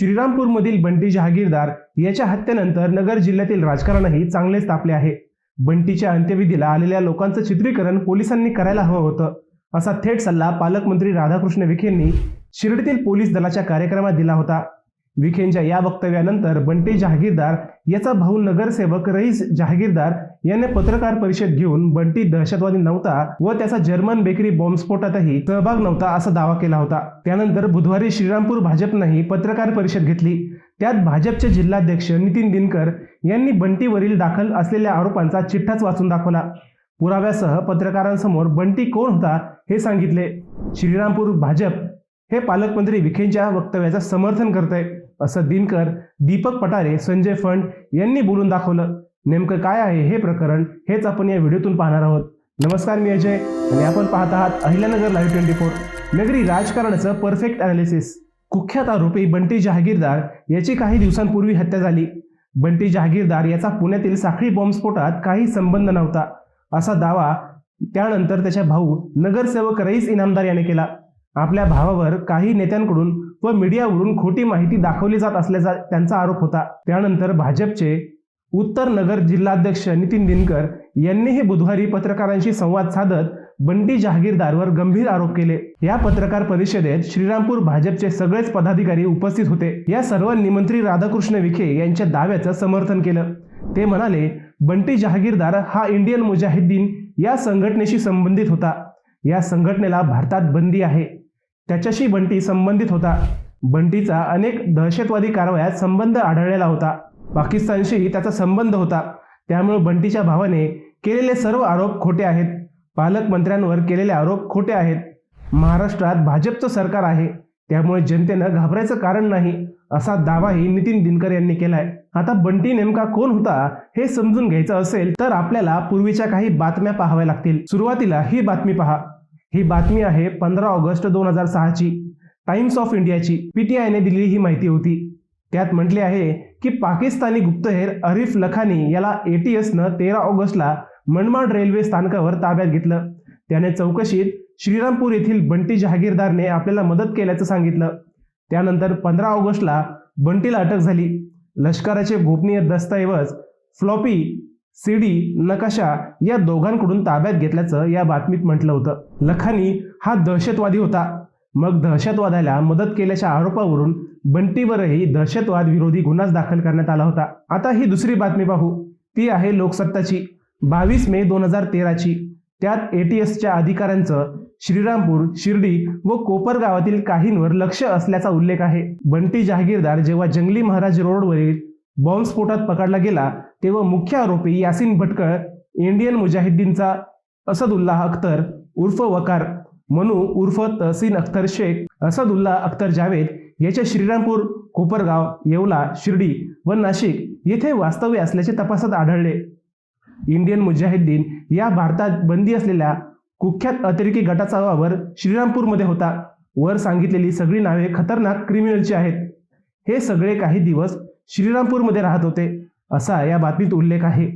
श्रीरामपूरमधील बंटी जहागीरदार याच्या हत्येनंतर नगर जिल्ह्यातील राजकारणही चांगलेच तापले आहे. बंटीच्या अंत्यविधीला आलेल्या लोकांचं चित्रीकरण पोलिसांनी करायला हवं होतं. असा थेट सल्ला पालकमंत्री राधाकृष्ण विखेंनी शिर्डीतील पोलीस दलाच्या कार्यक्रमात दिला होता. विखेंच्या या वक्तव्यानंतर बंटी जहागीरदार याचा भाऊ नगरसेवक रईस जहागीरदार याने पत्रकार परिषद घेऊन बंटी दहशतवादी नव्हता व त्याचा जर्मन बेकरी बॉम्बस्फोटातही सहभाग नव्हता असा दावा केला होता. त्यानंतर बुधवारी श्रीरामपूर भाजपनंही पत्रकार परिषद घेतली. त्यात भाजपचे जिल्हाध्यक्ष नितीन दिनकर यांनी बंटीवरील दाखल असलेल्या आरोपांचा चिठ्ठाच वाचून दाखवला. पुराव्यासह पत्रकारांसमोर बंटी कोण होता हे सांगितले. श्रीरामपूर भाजप हे पालकमंत्री विखेंच्या वक्तव्याचं समर्थन करतंय. असं दिनकर दीपक पटारे संजय फंड यांनी बोलून दाखवलं. नेमकं काय आहे हे प्रकरण हेच आपण या व्हिडिओतून पाहणार आहोत. नमस्कार मी अजय. आणि आपण पाहत आहात अहिल्यानगर लाईव्ह ट्वेंटी फोर नगरी राजकारणाचं परफेक्ट अनालिसिस कुख्यात आरोपी बंटी जहागीरदार याची काही दिवसांपूर्वी हत्या झाली. बंटी जहागीरदार याचा पुण्यातील साखळी बॉम्बस्फोटात काही संबंध नव्हता. असा दावा त्यानंतर त्याच्या भाऊ नगरसेवक रईस इनामदार याने केला. आपल्या भावावर काही नेत्यांकडून व मीडियावरून खोटी माहिती दाखवली जात असल्याचा त्यांचा आरोप होता. त्यानंतर भाजपचे उत्तर नगर जिल्हाध्यक्ष नितीन दिनकर यांनीही बुधवारी पत्रकारांशी संवाद साधत बंटी जहागीरदारवर गंभीर आरोप केले. या पत्रकार परिषदेत श्रीरामपूर भाजपचे सगळेच पदाधिकारी उपस्थित होते. या सर्वांनी मंत्री राधाकृष्ण विखे यांच्या दाव्याचं समर्थन केलं. ते म्हणाले बंटी जहागीरदार हा इंडियन मुजाहिद्दीन या संघटनेशी संबंधित होता. या संघटनेला भारतात बंदी आहे. त्याच्याशी बंटी संबंधित होता. बंटीचा अनेक दहशतवादी कारवायात संबंध आढळलेला होता. पाकिस्तानशी त्याचा संबंध होता. त्यामुळे बंटीच्या भावाने केलेले सर्व आरोप खोटे आहेत. पालकमंत्र्यांवर केलेले आरोप खोटे आहेत. महाराष्ट्रात भाजपचं सरकार आहे. त्यामुळे जनतेनं घाबरायचं कारण नाही असा दावाही नितीन दिनकर यांनी केलाय. आता बंटी नेमका कोण होता हे समजून घ्यायचं असेल तर आपल्याला पूर्वीच्या काही बातम्या पाहाव्या लागतील. सुरुवातीला ही बातमी पहा. ही बातमी आहे पंधरा ऑगस्ट दोन हजार सहाची. टाइम्स ऑफ इंडियाची पीटीआयने दिलेली ही माहिती होती. त्यात म्हटले आहे की पाकिस्तानी गुप्तहेर अरिफ लखानी याला एटीएसनं तेरा ऑगस्टला मनमाड रेल्वे स्थानकावर ताब्यात घेतलं. त्याने चौकशीत श्रीरामपूर येथील बंटी जहागीरदारने आपल्याला मदत केल्याचं सांगितलं. त्यानंतर पंधरा ऑगस्टला बंटीला अटक झाली. लष्कराचे गोपनीय दस्तऐवज फ्लॉपी सीडी नकाशा या दोघांकडून ताब्यात घेतल्याचं या बातमीत म्हटलं होतं. लखानी हा दहशतवादी होता. मग दहशतवादाला मदत केल्याच्या आरोपावरून बंटीवरही दहशतवाद विरोधी गुन्हाच दाखल करण्यात आला होता. आता ही दुसरी बातमी पाहू. ती आहे लोकसत्ताची. बावीस मे दोन हजार तेराची. त्यात एटीएसच्या अधिकाऱ्यांचं श्रीरामपूर शिर्डी व कोपर गावातील काहींवर लक्ष असल्याचा उल्लेख आहे. बंटी जहागीरदार जेव्हा जंगली महाराज रोडवरील बॉम्बस्फोटात पकडला गेला तेव्हा मुख्य आरोपी यासिन भटकळ इंडियन मुजाहिद्दीनचा असदुल्लाह अख्तर उर्फ वकार मनू उर्फ तहसीन अख्तर शेख असदुल्ला अख्तर जावेद याचे श्रीरामपूर कोपरगाव येवला शिर्डी व नाशिक येथे वास्तव्य असल्याचे तपासात आढळले. इंडियन मुजाहिद्दीन या भारतात बंदी असलेल्या कुख्यात अतिरेकी गटाचा वावर श्रीरामपूरमध्ये होता. वर सांगितलेली सगळी नावे खतरनाक क्रिमिनलची आहेत. हे सगळे काही दिवस श्रीरामपूरमध्ये राहत होते. असा या बातमीत उल्लेख आहे.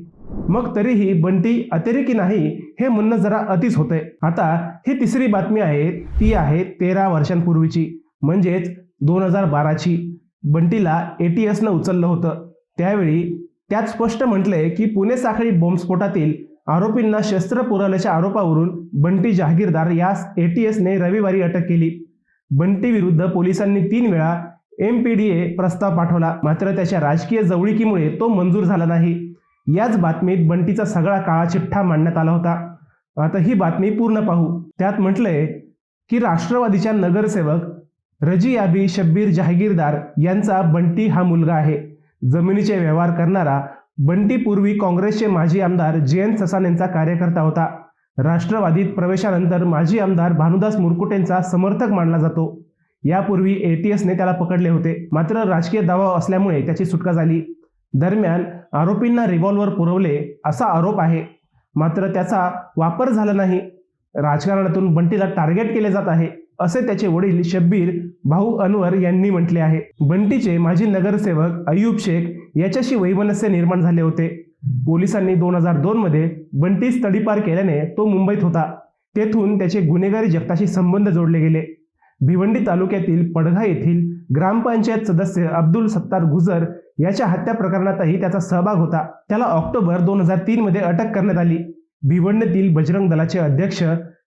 मग तरीही बंटी अतिरेकी नाही हे म्हणणं जरा अतिच होतंय. आता ही तिसरी बातमी आहे ती आहे तेरा वर्षांपूर्वीची. म्हणजेच दोन हजार बाराची. बंटीला ए टी एसनं उचललं होतं. त्यावेळी त्यात स्पष्ट म्हटलंय की पुणे साखळी बॉम्बस्फोटातील आरोपींना शस्त्र पुरवल्याच्या आरोपावरून बंटी जहागीरदार यास ए टी एसने रविवारी अटक केली. बंटी विरुद्ध पोलिसांनी तीन वेळा एम पी डी ए प्रस्ताव पाठवला. मात्र त्याच्या राजकीय जवळिकीमुळे तो मंजूर झाला नाही. याच बातमीत बंटीचा सगळा काळा चिठ्ठा मांडण्यात आला होता. आता ही बातमी पूर्ण पाहू. त्यात म्हटलंय की राष्ट्रवादीच्या नगरसेवक रजियाबी शब्बीर जहागीरदार यांचा बंटी हा मुलगा आहे. जमिनीचे व्यवहार करणारा बंटी पूर्वी काँग्रेसचे माजी आमदार जयंत ससानेंचा कार्यकर्ता होता. राष्ट्रवादीत प्रवेशानंतर माजी आमदार भानुदास मुरकुटेंचा समर्थक मानला जातो. यापूर्वी एटीएसने त्याला पकडले होते. मात्र राजकीय दबाव असल्यामुळे त्याची सुटका झाली. दरम्यान आरोपींना रिव्हॉल्वर पुरवले असा आरोप आहे. मात्र त्याचा वापर झाला नाही. राजकारणातून बंटीला टार्गेट केले जात आहे असे त्याचे वडील शब्बीर भाऊ अनवर यांनी म्हटले आहे. बंटीचे माजी नगरसेवक अयूब शेख याच्याशी वैमनस्य निर्माण झाले होते. पोलिसांनी दोन हजार दोन मध्ये बंटीस तडीपार केल्याने तो मुंबईत होता. तेथून त्याचे गुन्हेगारी जगताशी संबंध जोडले गेले. भिवंडी तालुक्यातील पडघा येथील ग्रामपंचायत सदस्य अब्दुल सत्तार गुजर याच्या हत्या प्रकरणातही त्याचा सहभाग होता. त्याला ऑक्टोबर दोन हजार तीन मध्ये अटक करण्यात आली. भिवंडीतील बजरंग दलाचे अध्यक्ष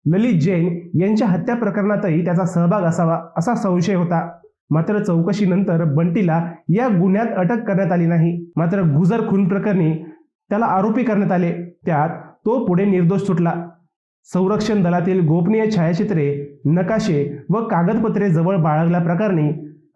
ललित जैन यांच्या हत्या प्रकरणातही त्याचा सहभाग असावा असा संशय होता. मात्र चौकशीनंतर बंटीला या गुन्ह्यात अटक करण्यात आली नाही. मात्र गुजर खून प्रकरणी त्याला आरोपी करण्यात आले. त्यात तो पुढे निर्दोष सुटला. संरक्षण दलातील गोपनीय छायाचित्रे नकाशे व कागदपत्रे जवळ बाळगल्याप्रकरणी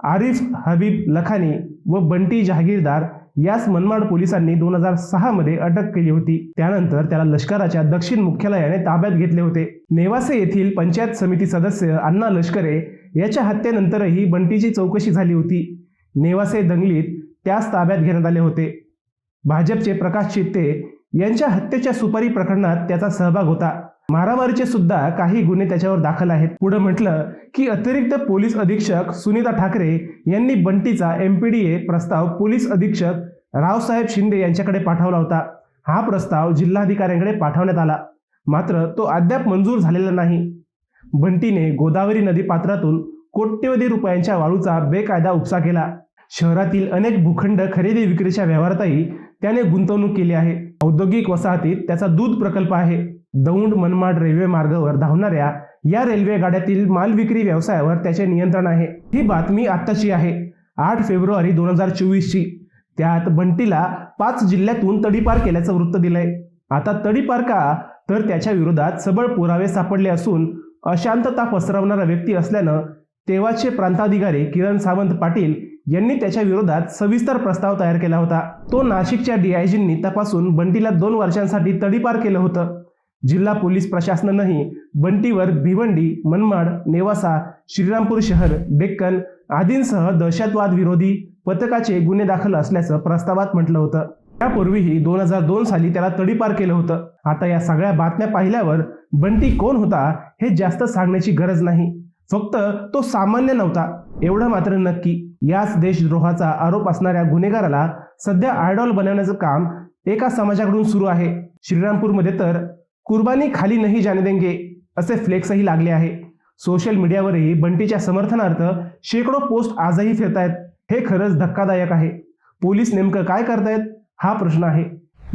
आरिफ हबीब लखानी व बंटी जहागीरदार यास मनमाड पोलिसांनी दोन हजार सहा मध्ये अटक केली होती. त्यानंतर त्याला लष्कराच्या दक्षिण मुख्यालयाने ताब्यात घेतले होते. नेवासे येथील पंचायत समिती सदस्य अण्णा लष्करे याच्या हत्येनंतरही बंटीची चौकशी झाली होती. नेवासे दंगलीत त्यास ताब्यात घेण्यात आले होते. भाजपचे प्रकाश चित्ते यांच्या हत्येच्या सुपारी प्रकरणात त्याचा सहभाग होता. मारामारीचे सुद्धा काही गुन्हे त्याच्यावर दाखल आहेत. पुढे म्हटलं की अतिरिक्त पोलीस अधीक्षक सुनीता ठाकरे यांनी बंटीचा एमपीडीए प्रस्ताव पोलीस अधीक्षक रावसाहेब शिंदे यांच्याकडे पाठवला होता. हा प्रस्ताव जिल्हाधिकाऱ्यांकडे पाठवण्यात आला. मात्र तो अद्याप मंजूर झालेला नाही. बंटीने गोदावरी नदी पात्रातून कोट्यवधी रुपयांच्या वाळूचा बेकायदा उपसा केला. शहरातील अनेक भूखंड खरेदी विक्रीच्या व्यवहारातही त्याने गुंतवणूक केली आहे. औद्योगिक वसाहतीत त्याचा दूध प्रकल्प आहे. दौंड मनमाड रेल्वे मार्गावर धावणाऱ्या या रेल्वे गाड्यातील माल विक्री व्यवसायावर त्याचे नियंत्रण आहे. ही बातमी आत्ताची आहे. आठ फेब्रुवारी दोन हजार चोवीसची. त्यात बंटीला पाच जिल्ह्यातून तडीपार केल्याचं वृत्त दिलंय. आता तडीपार का? तर त्याच्या विरोधात सबळ पुरावे सापडले असून अशांतता पसरवणारा व्यक्ती असल्यानं तेव्हाचे प्रांताधिकारी किरण सावंत पाटील यांनी त्याच्या विरोधात सविस्तर प्रस्ताव तयार केला होता. तो नाशिकच्या डीआयजींनी तपासून बंटीला दोन वर्षांसाठी तडीपार केलं होतं. जिल्हा पोलीस प्रशासनानंही बंटीवर भिवंडी मनमाड नेवासा श्रीरामपूर शहर डेक्कन आदींसह दहशतवाद विरोधी पथकाचे गुन्हे दाखल असल्याचं प्रस्तावात म्हटलं होतं. त्यापूर्वीही दोन हजार दोन साली त्याला तडीपार केलं होतं. आता या सगळ्या बातम्या पाहिल्यावर बंटी कोण होता हे जास्त सांगण्याची गरज नाही. फक्त तो सामान्य नव्हता एवढं मात्र नक्की. याच देशद्रोहाचा आरोप असणाऱ्या गुन्हेगाराला सध्या आयडॉल बनवण्याचं काम एका समाजाकडून सुरू आहे. श्रीरामपूरमध्ये तर कुर्बानी खाली नाही जाने देंगे असे फ्लेक्सही लागले आहे. सोशल मीडियावरही बंटीच्या समर्थनार्थ शेकडो पोस्ट आजही फिरतायत. हे खरंच धक्कादायक आहे. पोलीस नेमकं काय करतायत? हा प्रश्न आहे.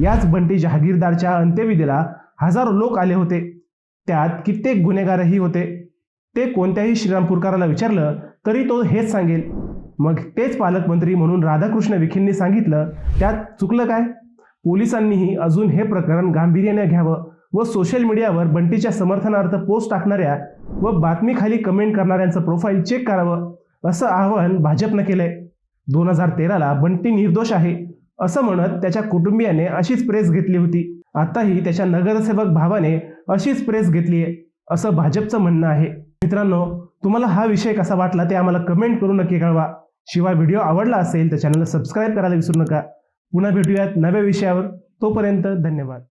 याच बंटी जहागीरदारच्या अंत्यविधीला हजारो लोक आले होते. त्यात कित्येक गुन्हेगारही होते. ते कोणत्याही श्रीरामपूरकराला विचारलं तरी तो हेच सांगेल. मग तेच पालकमंत्री म्हणून राधाकृष्ण विखेंनी सांगितलं त्यात चुकलं काय? पोलिसांनीही अजून हे प्रकरण गांभीर्याने घ्यावं. व सोशल मीडियावर बंटीच्या समर्थनार्थ पोस्ट टाकणाऱ्या व बातमीखाली कमेंट करणाऱ्यांचं प्रोफाईल चेक करावं असं आवाहन भाजपनं केलंय. दोन हजार तेराला बंटी निर्दोष आहे असं म्हणत त्याच्या कुटुंबियाने अशीच प्रेस घेतली होती. आताही त्याच्या नगरसेवक भावाने अशीच प्रेस घेतली आहे असं भाजपचं म्हणणं आहे. मित्रांनो तुम्हाला हा विषय कसा वाटला ते आम्हाला कमेंट करून नक्की कळवा. शिवाय व्हिडिओ आवडला असेल तर चॅनलला सबस्क्राईब करायला विसरू नका. पुन्हा भेटूयात नव्या विषयावर. तोपर्यंत धन्यवाद.